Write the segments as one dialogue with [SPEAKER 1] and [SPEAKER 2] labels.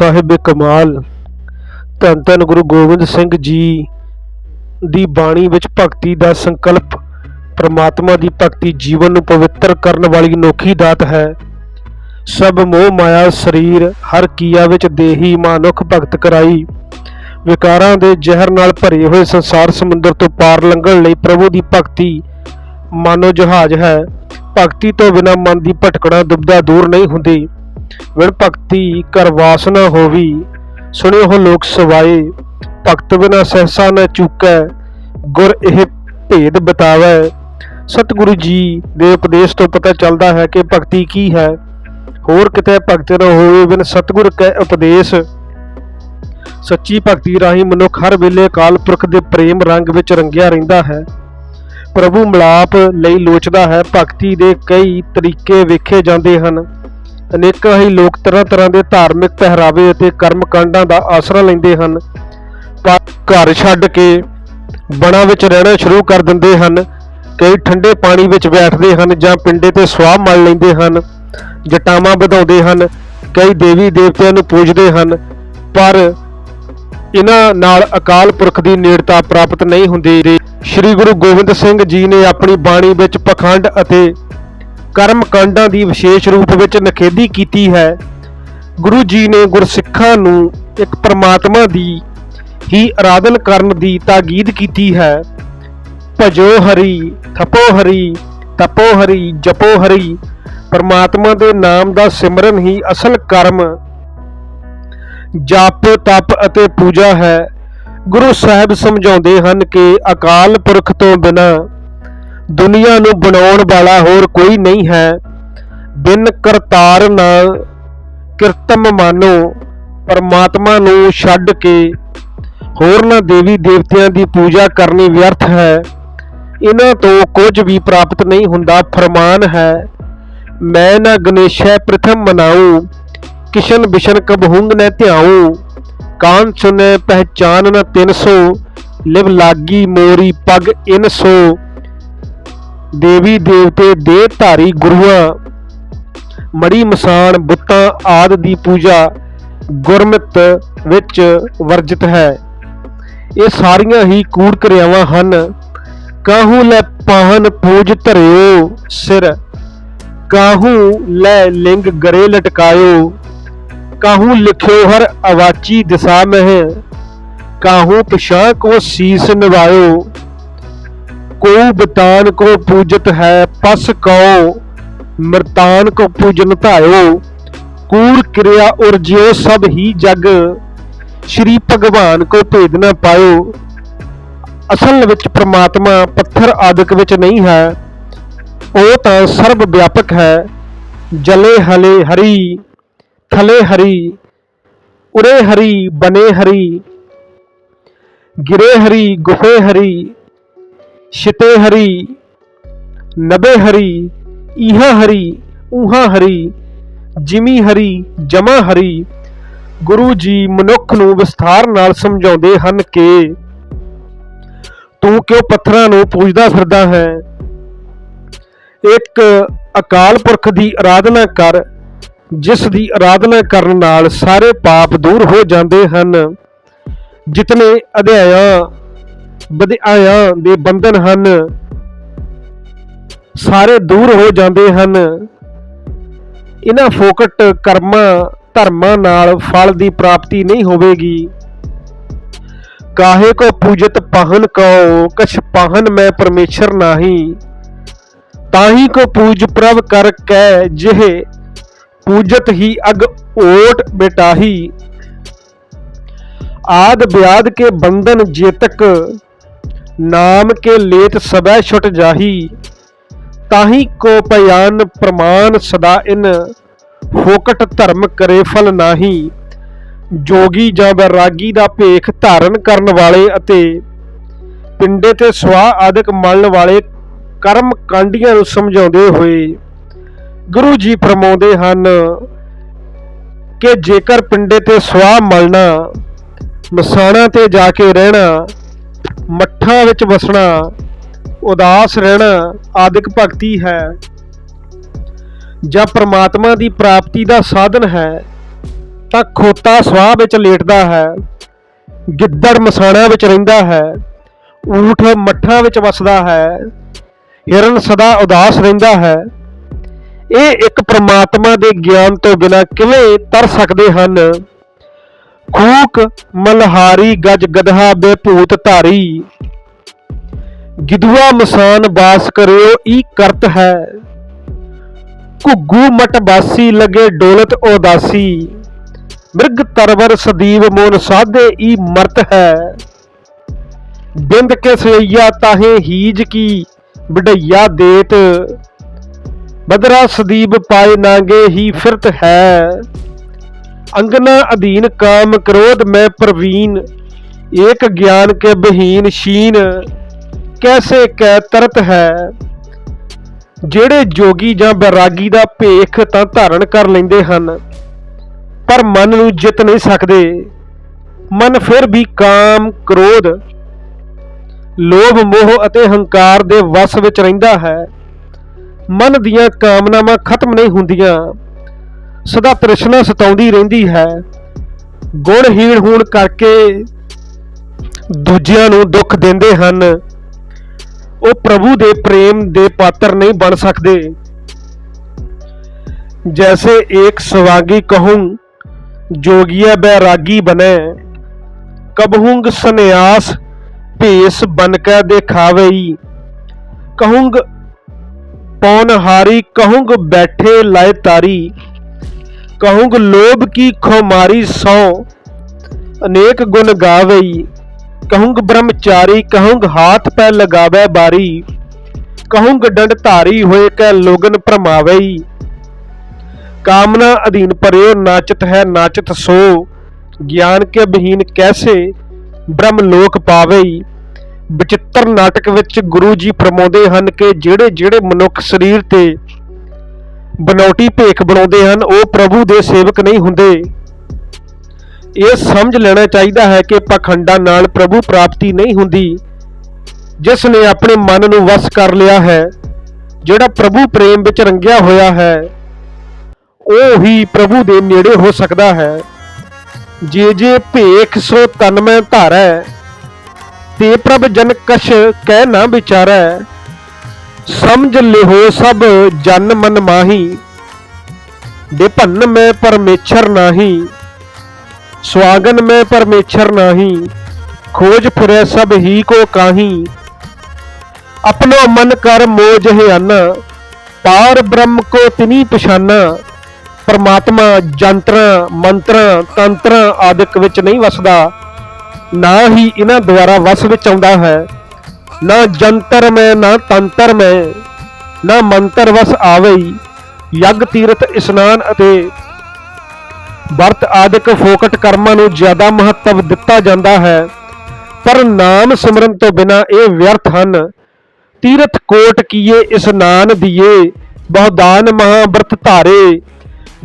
[SPEAKER 1] ਸਾਹਿਬ ਕਮਾਲ, ਧੰਨ ਧੰਨ ਗੁਰੂ ਗੋਬਿੰਦ ਸਿੰਘ ਜੀ ਦੀ ਬਾਣੀ ਵਿੱਚ ਭਗਤੀ ਦਾ ਸੰਕਲਪ, ਪ੍ਰਮਾਤਮਾ ਦੀ ਭਗਤੀ ਜੀਵਨ ਨੂੰ ਪਵਿੱਤਰ ਕਰਨ ਵਾਲੀ ਅਨੋਖੀ ਦਾਤ ਹੈ। ਸਭ ਮੋਹ ਮਾਇਆ ਸਰੀਰ, ਹਰ ਕੀਆ ਵਿੱਚ ਦੇਹੀ ਮਾਨੁਖ ਭਗਤ ਕਰਾਈ। ਵਿਕਾਰਾਂ ਦੇ ਜ਼ਹਿਰ ਨਾਲ ਭਰੇ ਹੋਏ ਸੰਸਾਰ ਸਮੁੰਦਰ ਤੋਂ ਪਾਰ ਲੰਘਣ ਲਈ ਪ੍ਰਭੂ ਦੀ ਭਗਤੀ ਮਾਨੋ ਜਹਾਜ਼ ਹੈ। ਭਗਤੀ ਤੋਂ ਬਿਨਾ ਮਨ ਦੀ ਭਟਕਣਾ ਦੁਬਦਾ ਦੂਰ ਨਹੀਂ ਹੁੰਦੀ। ਵਿਣ ਭਗਤੀ ਕਰ ਵਾਸਨਾ ਹੋਵੀ। ਸੁਣਿਓ ਹੋ ਲੋਕ ਸਵਾਏ, ਭਗਤ ਬਿਨਾ ਸਹਸਾ ਨਾ ਚੂਕੈ, ਗੁਰ ਇਹ ਭੇਦ ਬਤਾਵੈ। ਸਤਿਗੁਰੂ ਜੀ ਦੇ ਉਪਦੇਸ਼ ਤੋਂ ਪਤਾ ਚੱਲਦਾ ਹੈ ਕਿ ਭਗਤੀ ਕੀ ਹੈ। ਹੋਰ ਕਿਤੇ ਭਗਤ ਨਾ ਹੋਵੇ ਬਿਨ ਸਤਿਗੁਰ ਕੈ ਉਪਦੇਸ਼। ਸੱਚੀ ਭਗਤੀ ਰਾਹੀਂ ਮਨੁੱਖ ਹਰ ਵੇਲੇ ਅਕਾਲ ਪੁਰਖ ਦੇ ਪ੍ਰੇਮ ਰੰਗ ਵਿੱਚ ਰੰਗਿਆ ਰਹਿੰਦਾ ਹੈ। ਪ੍ਰਭੂ ਮਿਲਾਪ ਲਈ ਲੋਚਦਾ ਹੈ, ਭਗਤੀ ਦੇ ਕਈ ਤਰੀਕੇ ਵੇਖੇ ਜਾਂਦੇ ਹਨ। ਅਨੇਕਾਂ ਹੀ ਲੋਕ ਤਰ੍ਹਾਂ ਤਰ੍ਹਾਂ ਦੇ ਧਾਰਮਿਕ ਪਹਿਰਾਵੇ ਅਤੇ ਕਰਮ ਕਾਂਡਾਂ ਦਾ ਆਸਰਾ ਲੈਂਦੇ ਹਨ। ਪਰ ਘਰ ਛੱਡ ਕੇ ਬਣਾ ਵਿੱਚ ਰਹਿਣਾ ਸ਼ੁਰੂ ਕਰ ਦਿੰਦੇ ਹਨ। ਕਈ ਠੰਡੇ ਪਾਣੀ ਵਿੱਚ ਬੈਠਦੇ ਹਨ ਜਾਂ ਪਿੰਡੇ ਤੇ ਸਵਾਹ ਮਲ ਲੈਂਦੇ ਹਨ। ਜਟਾਵਾਂ ਵਧਾਉਂਦੇ ਹਨ। ਕਈ ਦੇਵੀ ਦੇਵਤਿਆਂ ਨੂੰ ਪੂਜਦੇ ਹਨ। ਪਰ ਇਹਨਾਂ ਨਾਲ ਅਕਾਲ ਪੁਰਖ ਦੀ ਨੇੜਤਾ ਪ੍ਰਾਪਤ ਨਹੀਂ ਹੁੰਦੀ। ਸ੍ਰੀ ਗੁਰੂ ਗੋਬਿੰਦ ਸਿੰਘ ਜੀ ਨੇ ਆਪਣੀ ਬਾਣੀ ਵਿੱਚ ਪਖੰਡ ਅਤੇ ਕਰਮ ਕਾਂਡਾਂ ਦੀ ਵਿਸ਼ੇਸ਼ ਰੂਪ ਵਿੱਚ ਨਖੇਦੀ ਕੀਤੀ ਹੈ। ਗੁਰੂ ਜੀ ਨੇ ਗੁਰਸਿੱਖਾਂ ਨੂੰ ਇੱਕ ਪਰਮਾਤਮਾ ਦੀ ਹੀ ਆਰਾਧਨ ਕਰਨ ਦੀ ਤਾਕੀਦ ਕੀਤੀ ਹੈ। ਭਜੋ ਹਰੀ, ਥਪੋ ਹਰੀ, ਤਪੋ ਹਰੀ, ਜਪੋ ਹਰੀ, ਪਰਮਾਤਮਾ ਦੇ ਨਾਮ ਦਾ ਸਿਮਰਨ ਹੀ ਅਸਲ ਕਰਮ। ਜਪ, ਤਪ ਅਤੇ ਪੂਜਾ ਹੈ। ਗੁਰੂ ਸਾਹਿਬ ਸਮਝਾਉਂਦੇ ਹਨ ਕਿ ਅਕਾਲ ਪੁਰਖ ਤੋਂ ਬਿਨਾ ਦੁਨੀਆ ਨੂੰ ਬਣਾਉਣ ਵਾਲਾ ਹੋਰ ਕੋਈ ਨਹੀਂ ਹੈ। ਬਿਨ ਕਰਤਾਰ ਨਾ ਕਿਰਤਮ ਮਾਨੋ ਪਰਮਾਤਮਾ ਨੂੰ ਛੱਡ ਕੇ ਹੋਰਨਾਂ ਦੇਵੀ ਦੇਵਤਿਆਂ ਦੀ ਪੂਜਾ ਕਰਨੀ ਵਿਅਰਥ ਹੈ। ਇਹਨਾਂ ਤੋਂ ਕੁਝ ਵੀ ਪ੍ਰਾਪਤ ਨਹੀਂ ਹੁੰਦਾ, ਫਰਮਾਨ ਹੈ, ਮੈਂ ਨਾ ਗਣੇਸ਼ੈ ਪ੍ਰਥਮ ਮਨਾਉ ਕਿਸ਼ਨ ਬਿਸ਼ਨ ਕਬਹੁੰਗ ਨ ਧਿਆਉ ਕਾਨ ਸੁਨੇ ਪਹਿਚਾਨ ਨਾ 300 ਲਿਵ ਲਾਗੀ ਮੋਰੀ ਪਗ ਇਨ ਸੋ। ਦੇਵੀ ਦੇਵਤੇ ਦੇ ਧਾਰੀ ਗੁਰੂਆਂ ਮੜੀ ਮਸਾਨ ਬੁੱਤਾਂ ਆਦ ਦੀ ਪੂਜਾ ਗੁਰਮਤ ਵਿੱਚ ਵਰਜਿਤ ਹੈ। ਇਹ ਸਾਰੀਆਂ ਹੀ ਕੂੜ ਕਿਰਿਆਵਾਂ ਹਨ। ਕਾਹੂ ਲੈ ਪਾਹਨ ਪੂਜ ਧਰਿਓ ਸਿਰ, ਕਾਹੂ ਲੈ ਲਿੰਗ ਗਰੇ ਲਟਕਾਇਓ, ਕਾਹੂ ਲਿਖਿਓ ਹਰ ਅਵਾਚੀ ਦਿਸ਼ਾ ਮਹਿ, ਕਾਹੂ ਪਿਛਾ ਕੋ ਸੀਸ ਨਿਵਾਇਓ। ਕੋ ਬਤਾਨ ਕੋ ਪੂਜਤ ਹੈ, ਪਸ ਕਉ ਮਰਤਾਨ ਕੋ ਪੂਜਨ ਧਾਇਓ, ਕੂੜ ਕਿਰਿਆ ਉਰ ਜਿਉ ਸਭ ਹੀ ਜਗ, ਸ਼੍ਰੀ ਭਗਵਾਨ ਕੋ ਭੇਦ ਨਾ ਪਾਇਓ। ਅਸਲ ਵਿੱਚ ਪ੍ਰਮਾਤਮਾ ਪੱਥਰ ਆਦਿਕ ਵਿੱਚ ਨਹੀਂ ਹੈ, ਉਹ ਤਾਂ ਸਰਬ ਵਿਆਪਕ ਹੈ। ਜਲੇ ਹਲੇ ਹਰੀ, ਥਲੇ ਹਰੀ, ਉਰੇ ਹਰੀ, ਬਨੇ ਹਰੀ, ਗਿਰੇ ਹਰੀ ਗੁਫੇ ਹਰੀ ਛਿਤੇ ਹਰੀ, ਨਬੇ ਹਰੀ ਇਹਾ ਹਰੀ ਉਹਾ ਹਰੀ, ਜਿਮੀ ਹਰੀ, ਜਮਾ ਹਰੀ, ਗੁਰੂ ਜੀ ਮਨੁੱਖ ਨੂੰ ਵਿਸਥਾਰ ਨਾਲ ਸਮਝਾਉਂਦੇ ਹਨ ਕਿ ਤੂੰ ਕਿਉਂ ਪੱਥਰਾਂ ਨੂੰ ਪੂਜਦਾ ਫਿਰਦਾ ਹੈ? ਇੱਕ ਅਕਾਲ ਪੁਰਖ ਦੀ ਆਰਾਧਨਾ ਕਰ, ਜਿਸ ਦੀ ਆਰਾਧਨਾ ਕਰਨ ਨਾਲ ਸਾਰੇ ਪਾਪ ਦੂਰ ਹੋ ਜਾਂਦੇ ਹਨ। ਜਿਤਨੇ ਅਧਿਆਇਆਂ ਵਧਿਆਇਆਂ ਦੇ ਬੰਧਨ ਹਨ। ਸਾਰੇ ਦੂਰ ਹੋ ਜਾਂਦੇ ਹਨ। ਇਹਨਾਂ ਫੋਕਟ ਕਰਮਾਂ, ਧਰਮਾਂ ਨਾਲ ਫਲ ਦੀ ਪ੍ਰਾਪਤੀ ਨਹੀਂ ਹੋਵੇਗੀ। ਕਾਹੇ ਕੋ ਪੂਜਤ ਪਾਹਨ ਕਉ, ਕਛ ਪਾਹਨ ਮੈਂ ਪਰਮੇਸ਼ਰ ਨਾਹੀ। ਤਾਹੀ ਕੋ ਪੂਜ ਪ੍ਰਭ ਕਰ ਕੈ, ਜਿਹੇ ਪੂਜਤ ਹੀ ਅਗ ਓਟ ਬੇਟਾਹੀ। ਆਦ ਬਿਆਦ ਕੇ ਬੰਧਨ ਜੇਤਕ ਨਾਮ ਕੇ ਲੇਤ ਸਬੈ ਛੁਟ ਜਾਹੀ, ਤਾਹੀ ਕੋ ਪਿਆਨ ਪ੍ਰਮਾਨ ਸਦਾ ਇਨ ਫੋਕਟ ਧਰਮ ਕਰੇ ਫਲ ਨਾਹੀ। ਜੋਗੀ ਜਾਂ ਬੈਰਾਗੀ ਦਾ ਭੇਖ ਧਾਰਨ ਕਰਨ ਵਾਲੇ ਅਤੇ ਪਿੰਡੇ ਤੇ ਸਵਾਹ ਆਦਿਕ ਮਲਣ ਵਾਲੇ ਕਰਮ ਕਾਂਡੀਆਂ ਨੂੰ ਸਮਝਾਉਂਦੇ ਹੋਏ ਗੁਰੂ ਜੀ ਫਰਮਾਉਂਦੇ ਹਨ ਕਿ ਜੇਕਰ ਪਿੰਡੇ ਤੇ ਸਵਾਹ ਮਲਣਾ, ਮਸਾਣਾ ਤੇ ਜਾ ਕੇ ਰਹਿਣਾ ਮੱਠਾਂ ਵਿੱਚ ਵਸਣਾ, ਉਦਾਸ ਰਹਿਣਾ ਆਦਿਕ ਭਗਤੀ ਹੈ। ਜਾਂ ਪ੍ਰਮਾਤਮਾ ਦੀ ਪ੍ਰਾਪਤੀ ਦਾ ਸਾਧਨ ਹੈ, ਤਾਂ ਖੋਤਾ ਸਵਾਹ ਵਿੱਚ ਲੇਟਦਾ ਹੈ, ਗਿੱਦੜ ਮਸਾਣਾ ਵਿੱਚ ਰਹਿੰਦਾ ਹੈ, ਊਠ ਮੱਠਾਂ ਵਿੱਚ ਵਸਦਾ ਹੈ, ਹਿਰਨ ਸਦਾ ਉਦਾਸ ਰਹਿੰਦਾ ਹੈ। ਇਹ ਇੱਕ ਪ੍ਰਮਾਤਮਾ ਦੇ ਗਿਆਨ ਤੋਂ ਬਿਨਾਂ ਕਿਵੇਂ ਤਰ ਸਕਦੇ ਹਨ? ਕੂਕ ਮਲਹਾਰੀ ਗਜ ਗਦਹਾ ਬੇਭੂਤ ਧਾਰੀ। ਗਿਦੂਆ ਮਸਾਨ ਬਾਸ ਕਰਿਓ, ਈ ਕਰਤ ਹੈ। ਘੁੱਗੂ ਮਟ ਬਾਸੀ ਲਗੇ ਡੋਲਤ ਉਦਾਸੀ। ਮਿਰਗ ਤਰਵਰ ਸਦੀਵ ਮੋਨ ਸਾਧੇ, ਈ ਮਰਤ ਹੈ। ਬਿੰਦ ਕੇ ਸਈਆ ਤਾਹੇ ਹੀਜ ਕੀ, ਵਡਈਆ ਦੇਤ। ਬਦਰਾ ਸਦੀਬ ਪਾਏ ਨਾਗੇ ਹੀ ਫਿਰਤ ਹੈ। ਅੰਗਨਾ ਅਧੀਨ ਕਾਮ ਕ੍ਰੋਧ ਮੈਂ ਪ੍ਰਵੀਨ, ਏਕ ਗਿਆਨ ਕੇ ਬਹੀਨ ਸ਼ੀਨ, ਕੈਸੇ ਕੈ ਤਰਤ ਹੈ? ਜਿਹੜੇ ਜੋਗੀ ਜਾਂ ਬੈਰਾਗੀ ਦਾ ਭੇਖ ਤਾਂ ਧਾਰਨ ਕਰ ਲੈਂਦੇ ਹਨ, ਪਰ ਮਨ ਨੂੰ ਜਿੱਤ ਨਹੀਂ ਸਕਦੇ। ਮਨ ਫਿਰ ਵੀ ਕਾਮ, ਕ੍ਰੋਧ, ਲੋਭ, ਮੋਹ ਅਤੇ ਹੰਕਾਰ ਦੇ ਵਸ ਵਿੱਚ ਰਹਿੰਦਾ ਹੈ। ਮਨ ਦੀਆਂ ਕਾਮਨਾਵਾਂ ਖਤਮ ਨਹੀਂ ਹੁੰਦੀਆਂ। ਸਦਾ ਤ੍ਰਿਸ਼ਨਾ ਸਤਾਉਂਦੀ ਰਹਿੰਦੀ ਹੈ। ਗੁਣਹੀਣ ਹੋਣ ਕਰਕੇ ਦੂਜਿਆਂ ਨੂੰ ਦੁੱਖ ਦਿੰਦੇ ਹਨ। ਉਹ ਪ੍ਰਭੂ ਦੇ ਪ੍ਰੇਮ ਦੇ ਪਾਤਰ ਨਹੀਂ ਬਣ ਸਕਦੇ। ਜੈਸੇ ਏਕ ਸਵਾਗੀ ਕਹੂੰ ਜੋਗੀਆ ਬੈਰਾਗੀ ਬਨੇ ਕਬਹੂੰਗ ਸੰਨਿਆਸ ਭੇਸ ਬਨ ਕੇ ਦਿਖਾਵਈ। ਕਹੂੰਗ ਪੌਨਹਾਰੀ, ਕਹੂੰਗ ਬੈਠੇ ਲਾਇ ਤਾਰੀ। ਕਹੂੰਗ, ਲੋਭ ਕੀ ਖੁਮਾਰੀ ਸੋ ਅਨੇਕ ਗੁਣ ਗਾਵਈ। ਕਹੂੰਗ, ਬ੍ਰਹਮਚਾਰੀ, ਕਹੂੰਗ, ਹਾਥ ਪੈ ਲਗਾਵੇ ਬਾਰੀ। ਕਹੂੰਗ, ਡੰਡ ਧਾਰੀ ਹੋਏ ਕੈ ਲੋਗਨ ਭਰਮਾਵਈ। ਕਾਮਨਾ ਅਧੀਨ ਪਰਿਓ ਨਾਚਤ ਹੈ ਨਾਚਤ ਸੋ। ਗਿਆਨ ਕੇ ਬਹੀਨ ਕੈਸੇ? ਬ੍ਰਹਮ ਲੋਕ ਪਾਵਈ। ਬਚਿੱਤਰ ਨਾਟਕ ਵਿੱਚ ਗੁਰੂ ਜੀ ਫਰਮਾਉਂਦੇ ਹਨ ਕਿ ਜਿਹੜੇ ਜਿਹੜੇ ਮਨੁੱਖ ਸਰੀਰ ਤੇ ਬਨੌਟੀ ਭੇਖ ਬਣਾਉਂਦੇ ਹਨ, ਉਹ ਪ੍ਰਭੂ ਦੇ ਸੇਵਕ ਨਹੀਂ ਹੁੰਦੇ। ਇਹ ਸਮਝ ਲੈਣਾ ਚਾਹੀਦਾ ਹੈ ਕਿ ਪਖੰਡਾਂ ਨਾਲ ਪ੍ਰਭੂ ਪ੍ਰਾਪਤੀ ਨਹੀਂ ਹੁੰਦੀ। ਜਿਸ ਨੇ ਆਪਣੇ ਮਨ ਨੂੰ ਵਸ ਕਰ ਲਿਆ ਹੈ, ਜਿਹੜਾ ਪ੍ਰਭੂ ਪ੍ਰੇਮ ਵਿੱਚ ਰੰਗਿਆ ਹੋਇਆ ਹੈ, ਉਹ ਹੀ ਪ੍ਰਭੂ ਦੇ ਨੇੜੇ ਹੋ ਸਕਦਾ ਹੈ। ਜੇ ਜੇ ਭੇਖ ਸੋ ਤਨ ਮੈਂ ਧਾਰੈ, ਤੇ ਪ੍ਰਭ ਜਨ ਕਛ ਕਹਿ ਨਾ ਵਿਚਾਰੈ। ਸਮਝ ਲਿਹੋ ਸਭ, ਜਨ ਮਨ ਮਾਹੀ। ਵਿਭੰਨ ਮੈਂ ਪਰਮੇਸ਼ਰ ਨਾਹੀ। ਸਵਾਗਨ ਮੈਂ ਪਰਮੇਸ਼ਰ ਨਾਹੀ। ਖੋਜ ਫਿਰੈ ਸਭ ਹੀ ਕੋ ਕਾਹੀ। ਆਪਣੋ ਮਨ ਕਰ ਮੋਜ ਹਿਆਨਾ ਪਾਰ ਬ੍ਰਹਮ ਕੋ ਤਿਨੀ ਪਛਾਨਾ। ਪਰਮਾਤਮਾ ਜੰਤਰਾਂ, ਮੰਤਰਾਂ, ਤੰਤਰਾਂ ਆਦਿਕ ਵਿੱਚ ਨਹੀਂ ਵਸਦਾ। ਨਾ ਹੀ ਇਹਨਾਂ ਦੁਆਰਾ ਵਸ ਵਿੱਚ ਆਉਂਦਾ ਹੈ। ਨਾ ਜੰਤਰ ਮੈਂ, ਨਾ ਤੰਤਰ ਮੈਂ, ਨਾ ਮੰਤਰ ਵਸ ਆਵਈ। ਯੱਗ ਤੀਰਥ ਇਸ਼ਨਾਨ ਅਤੇ ਵਰਤ ਆਦਿਕ ਫੋਕਟ ਕਰਮਾਂ ਨੂੰ ਜ਼ਿਆਦਾ ਮਹੱਤਵ ਦਿੱਤਾ ਜਾਂਦਾ ਹੈ। ਪਰ ਨਾਮ ਸਿਮਰਨ ਤੋਂ ਬਿਨਾ ਇਹ ਵਿਅਰਥ ਹਨ। ਤੀਰਥ ਕੋਟ ਕੀਏ, ਇਸ਼ਨਾਨ ਦੀਏ, ਬਹੁਦਾਨ ਮਹਾਵਰਤ ਧਾਰੇ।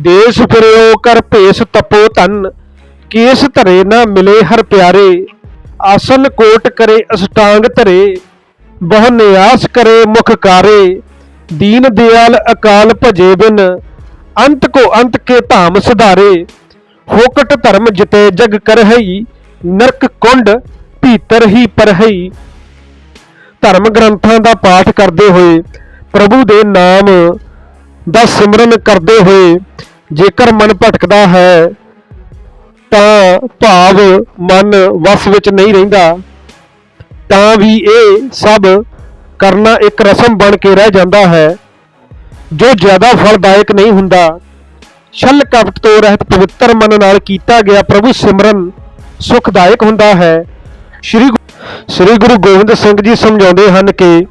[SPEAKER 1] ਦੇਸ ਫਿਰਿਓ, ਕਰ ਭੇਸ ਤਪੋ ਧਨ। ਕੇਸ ਧਰੇ ਨਾ ਮਿਲੇ ਹਰ ਪਿਆਰੇ। ਆਸਨ ਕੋਟ ਕਰੇ ਅਸ਼ਟਾਂਗ ਧਰੇ। ਬਹੁ ਨਿਆਸ ਕਰੇ ਮੁਖ ਕਾਰੇ, ਦੀਨ ਦਿਆਲ ਅਕਾਲ ਭਜੇ ਬਿਨ, ਅੰਤ ਕੋ ਅੰਤ ਕੇ ਧਾਮ ਸੁਧਾਰੇ। ਹੋਕਟ ਧਰਮ ਜਿਤੇ ਜਗ ਕਰਹਈ, ਨਰਕ ਕੁੰਡ ਭੀਤਰ ਹੀ ਪਰਹਈ। ਧਰਮ ਗ੍ਰੰਥਾਂ ਦਾ ਪਾਠ ਕਰਦੇ ਹੋਏ, ਪ੍ਰਭੂ ਦੇ ਨਾਮ ਦਾ ਸਿਮਰਨ ਕਰਦੇ ਹੋਏ, ਜੇਕਰ ਮਨ ਭਟਕਦਾ ਹੈ, ਤਾਂ ਭਾਵ ਮਨ ਵਸ ਵਿੱਚ ਨਹੀਂ ਰਹਿੰਦਾ। ਤਾਂ ਵੀ ਇਹ ਸਭ ਕਰਨਾ ਇੱਕ ਰਸਮ ਬਣ ਕੇ ਰਹਿ ਜਾਂਦਾ ਹੈ। ਜੋ ਜ਼ਿਆਦਾ ਫਲਦਾਇਕ ਨਹੀਂ ਹੁੰਦਾ, ਛਲ ਕਪਟ ਤੋਂ ਰਹਿਤ ਪਵਿੱਤਰ ਮਨ ਨਾਲ ਕੀਤਾ ਗਿਆ ਪ੍ਰਭੂ ਸਿਮਰਨ ਸੁਖਦਾਇਕ ਹੁੰਦਾ ਹੈ। ਸ਼੍ਰੀ ਗੁ- ਸ਼੍ਰੀ ਗੁਰੂ ਗੋਬਿੰਦ ਸਿੰਘ ਜੀ ਸਮਝਾਉਂਦੇ ਹਨ ਕਿ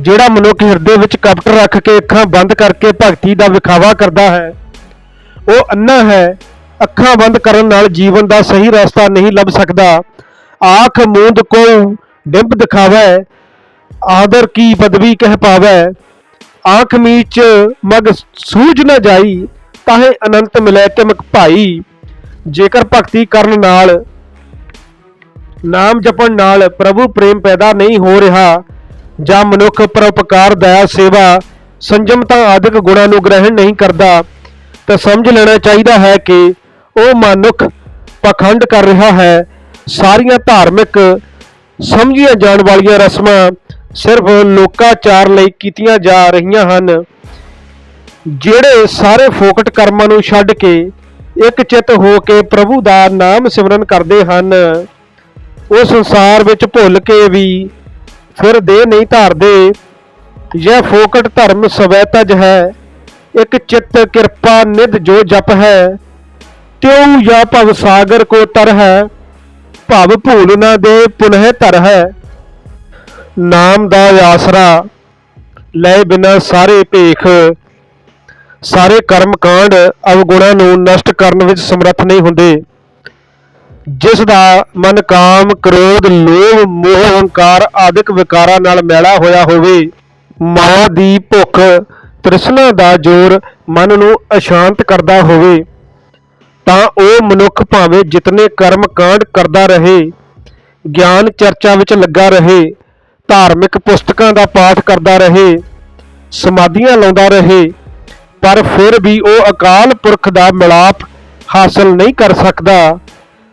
[SPEAKER 1] ਜਿਹੜਾ ਮਨੁੱਖ ਹਿਰਦੇ ਵਿੱਚ ਕਪਟ ਰੱਖ ਕੇ ਅੱਖਾਂ ਬੰਦ ਕਰਕੇ ਭਗਤੀ ਦਾ ਵਿਖਾਵਾ ਕਰਦਾ ਹੈ, ਉਹ ਅੰਨਾ ਹੈ। ਅੱਖਾਂ ਬੰਦ ਕਰਨ ਨਾਲ ਜੀਵਨ ਦਾ ਸਹੀ ਰਸਤਾ ਨਹੀਂ ਲੱਭ ਸਕਦਾ। ਆਖ ਮੂੰਦ ਕੋ ਡਿੰਬ ਦਿਖਾਵੈ, ਆਦਰ ਕੀ ਪਦਵੀ ਕਹਿ ਪਾਵੈ। ਆਂਖ ਮੀਚ ਮਗ ਸੂਝ ਨਾ ਜਾਈ, ਤਾਹੇ ਅਨੰਤ ਮਿਲੇ ਤਿਮਕ ਭਾਈ। ਜੇਕਰ ਭਗਤੀ ਕਰਨ ਨਾਲ, ਨਾਮ ਜਪਣ ਨਾਲ ਪ੍ਰਭੂ ਪ੍ਰੇਮ ਪੈਦਾ ਨਹੀਂ ਹੋ ਰਿਹਾ, ਜਾਂ ਮਨੁੱਖ ਪਰਉਪਕਾਰ, ਦਇਆ, ਸੇਵਾ ਸੰਜਮਤਾ ਆਦਿਕ ਗੁਣਾਂ ਨੂੰ ਗ੍ਰਹਿਣ ਨਹੀਂ ਕਰਦਾ, ਤਾਂ ਸਮਝ ਲੈਣਾ ਚਾਹੀਦਾ ਹੈ ਕਿ ਉਹ ਮਨੁੱਖ ਪਖੰਡ ਕਰ ਰਿਹਾ ਹੈ। ਸਾਰੀਆਂ ਧਾਰਮਿਕ ਸਮਝੀਆਂ ਜਾਣ ਵਾਲੀਆਂ ਰਸਮਾਂ ਸਿਰਫ ਲੋਕਾਚਾਰ ਲਈ ਕੀਤੀਆਂ ਜਾ ਰਹੀਆਂ ਹਨ। ਜਿਹੜੇ ਸਾਰੇ ਫੋਕਟ ਕਰਮਾਂ ਨੂੰ ਛੱਡ ਕੇ ਇੱਕ ਚਿੱਤ ਹੋ ਕੇ ਪ੍ਰਭੂ ਦਾ ਨਾਮ ਸਿਮਰਨ ਕਰਦੇ ਹਨ, ਉਹ ਸੰਸਾਰ ਵਿੱਚ ਭੁੱਲ ਕੇ ਵੀ ਫਿਰ ਦੇਹ ਨਹੀਂ ਧਾਰਦੇ। ਇਹ ਫੋਕਟ ਧਰਮ ਸਵੈਤਜ ਹੈ, ਇੱਕ ਚਿੱਤ ਕਿਰਪਾ ਨਿਧ ਜੋ ਜਪ ਹੈ, ਤਿਉ ਜਾਂ ਭਵ ਸਾਗਰ ਕੋ ਤਰ ਹੈ। ਭਵ ਭੂਲ ਨਾ ਦੇ ਪੁਨਹਿ ਧਰ ਹੈ। ਨਾਮ ਦਾ ਆਸਰਾ ਲੈ ਬਿਨਾ ਸਾਰੇ ਭੇਖ, ਸਾਰੇ ਕਰਮ ਕਾਂਡ ਅਵਗੁਣਾਂ ਨੂੰ ਨਸ਼ਟ ਕਰਨ ਵਿੱਚ ਸਮਰੱਥ ਨਹੀਂ ਹੁੰਦੇ। ਜਿਸ ਦਾ ਮਨ ਕਾਮ, ਕ੍ਰੋਧ, ਲੋਭ, ਮੋਹ, ਹੰਕਾਰ ਆਦਿਕ ਵਿਕਾਰਾਂ ਨਾਲ ਮੈਲਾ ਹੋਇਆ ਹੋਵੇ ਮਾਂ ਦੀ ਭੁੱਖ ਤ੍ਰਿਸ਼ਨਾ ਦਾ ਜ਼ੋਰ ਮਨ ਨੂੰ ਅਸ਼ਾਂਤ ਕਰਦਾ ਹੋਵੇ। ਤਾਂ ਉਹ ਮਨੁੱਖ ਭਾਵੇਂ ਜਿਤਨੇ ਕਰਮ ਕਾਂਡ ਕਰਦਾ ਰਹੇ, ਗਿਆਨ ਚਰਚਾ ਵਿੱਚ ਲੱਗਾ ਰਹੇ, ਧਾਰਮਿਕ ਪੁਸਤਕਾਂ ਦਾ ਪਾਠ ਕਰਦਾ ਰਹੇ, ਸਮਾਧੀਆਂ ਲਾਉਂਦਾ ਰਹੇ, ਪਰ ਫਿਰ ਵੀ ਉਹ ਅਕਾਲ ਪੁਰਖ ਦਾ ਮਿਲਾਪ ਹਾਸਲ ਨਹੀਂ ਕਰ ਸਕਦਾ।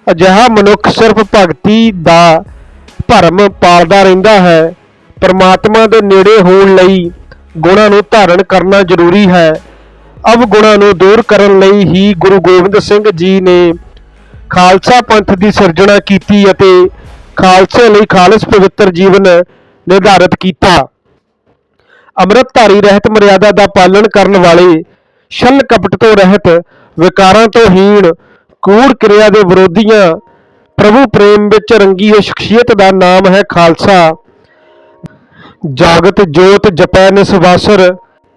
[SPEAKER 1] ਅਜਿਹਾ ਮਨੁੱਖ ਸਿਰਫ ਭਗਤੀ ਦਾ ਭਰਮ ਪਾਲਦਾ ਰਹਿੰਦਾ ਹੈ। ਪਰਮਾਤਮਾ ਦੇ ਨੇੜੇ ਹੋਣ ਲਈ ਗੁਣਾਂ ਨੂੰ ਧਾਰਨ ਕਰਨਾ ਜ਼ਰੂਰੀ ਹੈ। ਅਵਗੁਣਾਂ ਨੂੰ ਦੂਰ ਕਰਨ ਲਈ ਹੀ ਗੁਰੂ ਗੋਬਿੰਦ ਸਿੰਘ ਜੀ ਨੇ ਖਾਲਸਾ ਪੰਥ ਦੀ ਸਿਰਜਣਾ ਕੀਤੀ ਅਤੇ ਖਾਲਸੇ ਲਈ ਖਾਲਸ ਪਵਿੱਤਰ ਜੀਵਨ ਨਿਰਧਾਰਿਤ ਕੀਤਾ। ਅੰਮ੍ਰਿਤਧਾਰੀ ਰਹਿਤ ਮਰਿਆਦਾ ਦਾ ਪਾਲਣ ਕਰਨ ਵਾਲੇ ਛਲ ਕਪਟ ਤੋਂ ਰਹਿਤ, ਵਿਕਾਰਾਂ ਤੋਂ ਹੀਣ, ਕੂੜ ਕਿਰਿਆ ਦੇ ਵਿਰੋਧੀਆਂ, ਪ੍ਰਭੂ ਪ੍ਰੇਮ ਵਿੱਚ ਰੰਗੀ ਹੋਈ ਸ਼ਖਸੀਅਤ ਦਾ ਨਾਮ ਹੈ ਖਾਲਸਾ। ਜਾਗਤ ਜੋਤ ਜਪੈ ਨਿਸਵਾਸਰ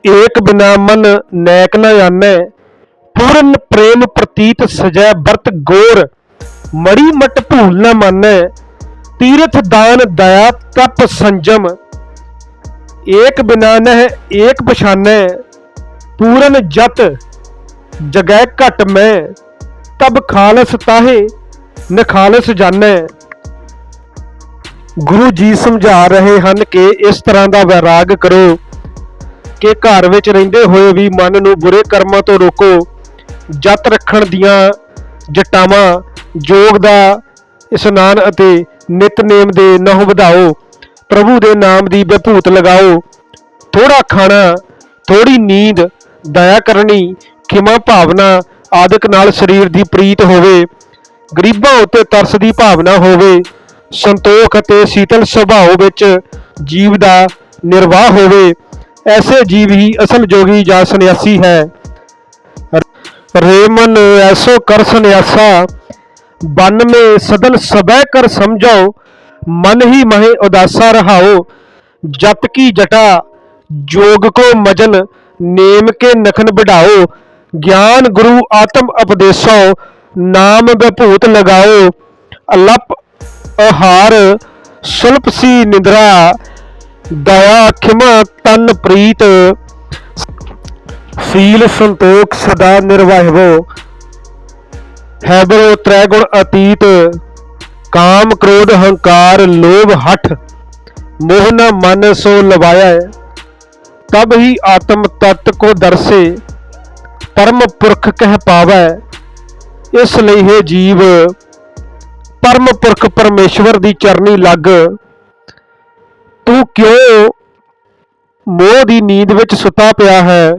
[SPEAKER 1] ਏਕ ਬਿਨਾ ਮਨ ਨੈਕ ਨ ਜਾਣੈ, ਪੂਰਨ ਪ੍ਰੇਮ ਪ੍ਰਤੀਤ ਸਜੈ ਵਰਤ ਗੋਰ, ਮੜੀ ਮਟ ਭੂਲ ਨ ਮੰਨੈ, ਤੀਰਥ ਦਾਨ ਦਇਆ ਤਪ ਸੰਜਮ, ਏਕ ਬਿਨਾ ਨਹਿ ਏਕ ਪਛਾਨੈ, ਪੂਰਨ ਜਤ ਜਗੈ ਘਟ ਮੈਂ, ਤਬ ਖਾਲਸ ਤਾਹੇ ਨਖਾਲਸ ਜਾਣੈ। ਗੁਰੂ ਜੀ ਸਮਝਾ ਰਹੇ ਹਨ ਕਿ ਇਸ ਤਰ੍ਹਾਂ ਦਾ ਵੈਰਾਗ ਕਰੋ। ਕਿ ਘਰ ਵਿੱਚ ਰਹਿੰਦੇ ਹੋਏ ਵੀ ਮਨ ਨੂੰ ਬੁਰੇ ਕਰਮਾਂ ਤੋਂ ਰੋਕੋ, ਜਤ ਰੱਖਣ ਦੀਆਂ ਜਟਾਵਾਂ, ਜੋਗ ਦਾ ਇਸ਼ਨਾਨ ਅਤੇ ਨਿਤਨੇਮ ਦੇ ਨਹੁ ਵਧਾਓ, ਪ੍ਰਭੂ ਦੇ ਨਾਮ ਦੀ ਵਿਭੂਤ ਲਗਾਓ। ਥੋੜਾ ਖਾਣਾ ਥੋੜੀ ਨੀਂਦ, ਦਇਆ ਕਰਨੀ, ਖਿਮਾ ਭਾਵਨਾ ਆਦਿਕ ਨਾਲ ਸਰੀਰ ਦੀ ਪ੍ਰੀਤ ਹੋਵੇ, ਗਰੀਬਾਂ ਉੱਤੇ ਤਰਸ ਦੀ ਭਾਵਨਾ ਹੋਵੇ, ਸੰਤੋਖ ਅਤੇ ਸੀਤਲ ਸੁਭਾਅ ਵਿੱਚ ਜੀਵ ਦਾ ਨਿਰਵਾਹ ਹੋਵੇ। ਐਸੇ ਜੀਵ ਹੀ ਅਸਲ ਜੋਗੀ ਜਾਂ ਸੰਨਿਆਸੀ ਹੈ ਰੇ ਮਨ ਐਸੋ ਕਰ ਸੰਨਿਆਸਾ ਬਨ ਮੇ ਸਦਨ ਸਬੈ ਕਰ ਸਮਝਾਓ ਮਨ ਹੀ ਮਹੇ ਉਦਾਸਾ ਰਹਾਓ ਜਤ ਕੀ ਜਟਾ ਜੋਗ ਕੋ ਮਜਨ ਨੇਮ ਕੇ ਨਖਨ ਬਢਾਓ ਗਿਆਨ ਗੁਰੂ ਆਤਮ ਉਪਦੇਸੋ ਨਾਮ ਵਿਭੂਤ ਲਗਾਓ ਅਲਪ ਆਹਾਰ ਸੁਲਪ ਸੀ ਨਿੰਦਰਾ ਦਇਆ ਖਿਮਾ ਤਨ ਪ੍ਰੀਤ। ਸੀਲ ਸੰਤੋਖ ਸਦਾ ਨਿਰਵਹਿਵੋ। ਹੈਬਰੋ ਤ੍ਰੈਗੁਣ ਅਤੀਤ। ਕਾਮ ਕ੍ਰੋਧ ਹੰਕਾਰ ਲੋਭ ਹਠ। ਮੋਹ ਨਾ ਮਨ ਸੋ ਲਵਾਇਆ। ਤਬ ਹੀ ਆਤਮ ਤਤ ਕੋ ਦਰਸੇ। ਪਰਮ ਪੁਰਖ ਕਹਿ ਪਾਵੈ। ਇਸ ਲਈ ਹੈ ਜੀਵ, ਪਰਮ ਪੁਰਖ ਪਰਮੇਸ਼ਵਰ ਦੀ ਚਰਨੀ ਲੱਗ। ਤੂੰ ਕਿਉਂ ਮੋਹ ਦੀ ਨੀਂਦ ਵਿੱਚ ਸੁੱਤਾ ਪਿਆ ਹੈ?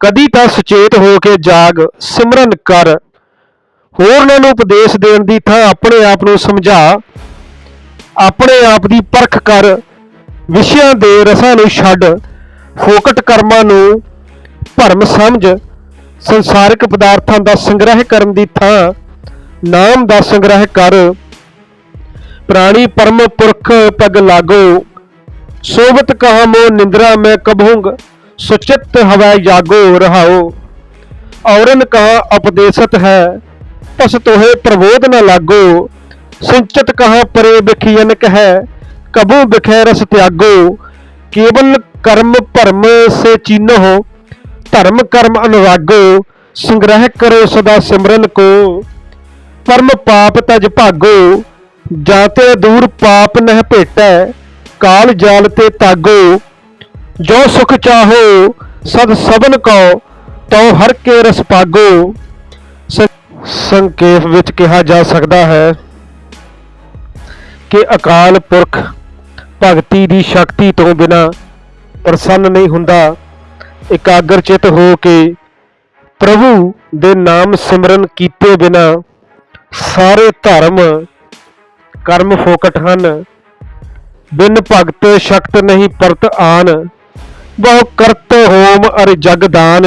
[SPEAKER 1] ਕਦੀ ਤਾਂ ਸੁਚੇਤ ਹੋ ਕੇ ਜਾਗ, ਸਿਮਰਨ ਕਰ। ਹੋਰਨਾਂ ਨੂੰ ਉਪਦੇਸ਼ ਦੇਣ ਦੀ ਥਾਂ ਆਪਣੇ ਆਪ ਨੂੰ ਸਮਝਾ। ਆਪਣੇ ਆਪ ਦੀ ਪਰਖ ਕਰ। ਵਿਸ਼ਿਆਂ ਦੇ ਰਸਾਂ ਨੂੰ ਛੱਡ। ਫੋਕਟ ਕਰਮਾਂ ਨੂੰ ਭਰਮ ਸਮਝ। ਸੰਸਾਰਿਕ ਪਦਾਰਥਾਂ ਦਾ ਸੰਗ੍ਰਹਿ ਕਰਨ ਦੀ ਥਾਂ। ਨਾਮ ਦਾ ਸੰਗ੍ਰਹਿ ਕਰ। ਪ੍ਰਾਣੀ ਪਰਮ ਪੁਰਖ ਪਗ ਲਾਗੋ ਸੋਬਤ ਕਹਾ ਮੋ ਨਿੰਦਰਾ ਮੈਂ ਕਬਹੂੰਗ ਸੁਚਿਤ ਹਵੈ ਜਾਗੋ ਰਹਾਓ ਔਰਨ ਕਹਾ ਉਪਦੇਸ਼ਤ ਹੈ ਪਸ ਤੋਹੇ ਪ੍ਰਬੋਧ ਨ ਲਾਗੋ ਸਿੰਚਤ ਕਹਾ ਪਰੇ ਬਿਖੀਨ ਕਹੈ ਕਬੂ ਬਿਖੈ ਰਸ ਤਿਆਗੋ ਕੇਵਲ ਕਰਮ ਭਰਮ ਸੇ ਚੀਨੋ ਧਰਮ ਕਰਮ ਅਨੁਰਾਗੋ ਸੰਗ੍ਰਹਿ ਕਰੋ ਸਦਾ ਸਿਮਰਨ ਕੋ ਪਰਮ ਪਾਪ ਤਜ ਭਾਗੋ ਜਾਤੇ ਦੂਰ ਪਾਪ ਨਹਿ ਭੇਟੈ, ਕਾਲ ਜਾਲ ਤੇ ਤਾਗੋ, ਜੋ ਸੁਖ ਚਾਹੋ, ਸਦ ਸਬਨ ਕੋ ਤਉ ਹਰ ਕੇ ਰਸ ਪਾਗੋ। ਸੰਖੇਪ ਵਿੱਚ ਕਿਹਾ ਜਾ ਸਕਦਾ ਹੈ ਕਿ ਅਕਾਲ ਪੁਰਖ ਭਗਤੀ ਦੀ ਸ਼ਕਤੀ ਤੋਂ ਬਿਨਾ ਪ੍ਰਸੰਨ ਨਹੀਂ ਹੁੰਦਾ। ਇਕਾਗਰਚਿਤ ਹੋ ਕੇ ਪ੍ਰਭੂ ਦੇ ਨਾਮ ਸਿਮਰਨ ਕੀਤੇ ਬਿਨਾ ਸਾਰੇ ਧਰਮ ਕਰਮ ਫੋਕਟ ਹਨ। ਬਿਨ ਭਗਤ ਸ਼ਕਤ ਨਹੀਂ ਪਰਤ ਆਨ। ਬਹੁ ਕਰਤ ਹੋਮ ਅਰ ਜਗਦਾਨ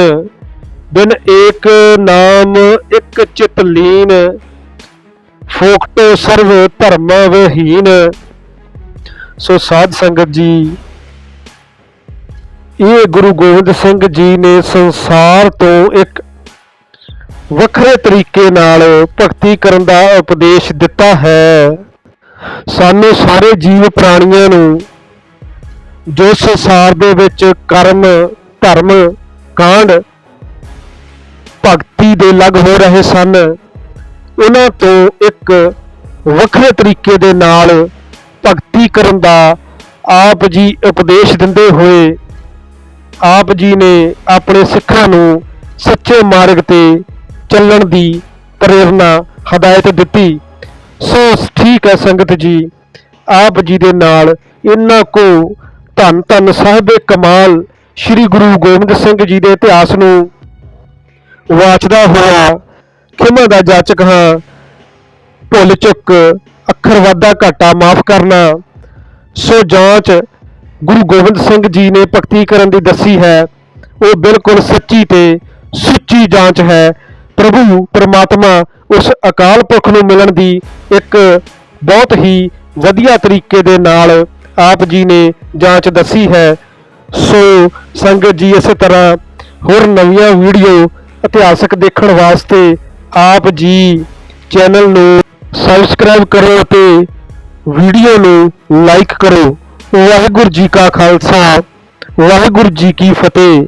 [SPEAKER 1] ਬਿਨ ਏਕ ਨਾਮ ਇੱਕ ਚਿਤ ਲੀਨ। ਫੋਕਟੋ ਸਰਵ ਧਰਮ ਵਹੀਨ। ਸੋ ਸਾਧ ਸੰਗਤ ਜੀ, ਇਹ ਗੁਰੂ ਗੋਬਿੰਦ ਸਿੰਘ ਜੀ ਨੇ ਸੰਸਾਰ ਤੋਂ ਇੱਕ ਵੱਖਰੇ ਤਰੀਕੇ ਨਾਲ ਭਗਤੀ ਕਰਨ ਦਾ ਉਪਦੇਸ਼ ਦਿੱਤਾ ਹੈ। ਸਾਨੂੰ ਸਾਰੇ ਜੀਵ ਪ੍ਰਾਣੀਆਂ ਨੂੰ, ਜੋ ਸੰਸਾਰ ਦੇ ਵਿੱਚ ਕਰਮ, ਧਰਮ, ਕਾਂਡ, ਭਗਤੀ ਦੇ ਲੱਗ ਹੋ ਰਹੇ ਸਨ, ਉਹਨਾਂ ਤੋਂ ਇੱਕ ਵੱਖਰੇ ਤਰੀਕੇ ਦੇ ਨਾਲ ਭਗਤੀ ਕਰਨ ਦਾ ਆਪ ਜੀ ਉਪਦੇਸ਼ ਦਿੰਦੇ ਹੋਏ, ਆਪ ਜੀ ਨੇ ਆਪਣੇ ਸਿੱਖਾਂ ਨੂੰ ਸੱਚੇ ਮਾਰਗ ਤੇ ਚੱਲਣ ਦੀ ਪ੍ਰੇਰਣਾ, ਹਦਾਇਤ ਦਿੱਤੀ। ਸੋ ਠੀਕ ਹੈ ਸੰਗਤ ਜੀ, ਆਪ ਜੀ ਦੇ ਨਾਲ ਇਹਨਾਂ ਕੋ ਧੰਨ ਧੰਨ ਸਾਹਿਬੇ ਕਮਾਲ ਸ੍ਰੀ ਗੁਰੂ ਗੋਬਿੰਦ ਸਿੰਘ ਜੀ ਦੇ ਇਤਿਹਾਸ ਨੂੰ ਵਾਚਦਾ ਹੋਇਆ ਖਿਮਾ ਦਾ ਜਾਚਕ ਹਾਂ, ਭੁੱਲ ਚੁੱਕ ਅੱਖਰ ਵਾਧਾ ਘਾਟਾ ਮਾਫ ਕਰਨਾ, ਸੋ ਜਾਂਚ ਗੁਰੂ ਗੋਬਿੰਦ ਸਿੰਘ ਜੀ ਨੇ ਭਗਤੀ ਕਰਨ ਦੀ ਦੱਸੀ ਹੈ, ਉਹ ਬਿਲਕੁਲ ਸੱਚੀ ਤੇ ਸੁੱਚੀ ਜਾਂਚ ਹੈ, ਪ੍ਰਭੂ ਪਰਮਾਤਮਾ ਉਸ ਅਕਾਲ ਪੁਰਖ ਨੂੰ ਮਿਲਣ ਦੀ ਇੱਕ ਬਹੁਤ ਹੀ ਵਧੀਆ ਤਰੀਕੇ ਦੇ ਨਾਲ ਆਪ ਜੀ ਨੇ ਜਾਂਚ ਦੱਸੀ ਹੈ। ਸੋ ਸੰਗਤ ਜੀ, ਇਸੇ ਤਰ੍ਹਾਂ ਹੋਰ ਨਵੀਆਂ ਵੀਡੀਓ ਇਤਿਹਾਸਕ ਦੇਖਣ ਵਾਸਤੇ ਆਪ ਜੀ ਚੈਨਲ ਨੂੰ ਸਬਸਕ੍ਰਾਈਬ ਕਰੋ ਅਤੇ ਵੀਡੀਓ ਨੂੰ ਲਾਈਕ ਕਰੋ। ਵਾਹਿਗੁਰੂ ਜੀ ਕਾ ਖਾਲਸਾ, ਵਾਹਿਗੁਰੂ ਜੀ ਕੀ ਫਤਿਹ।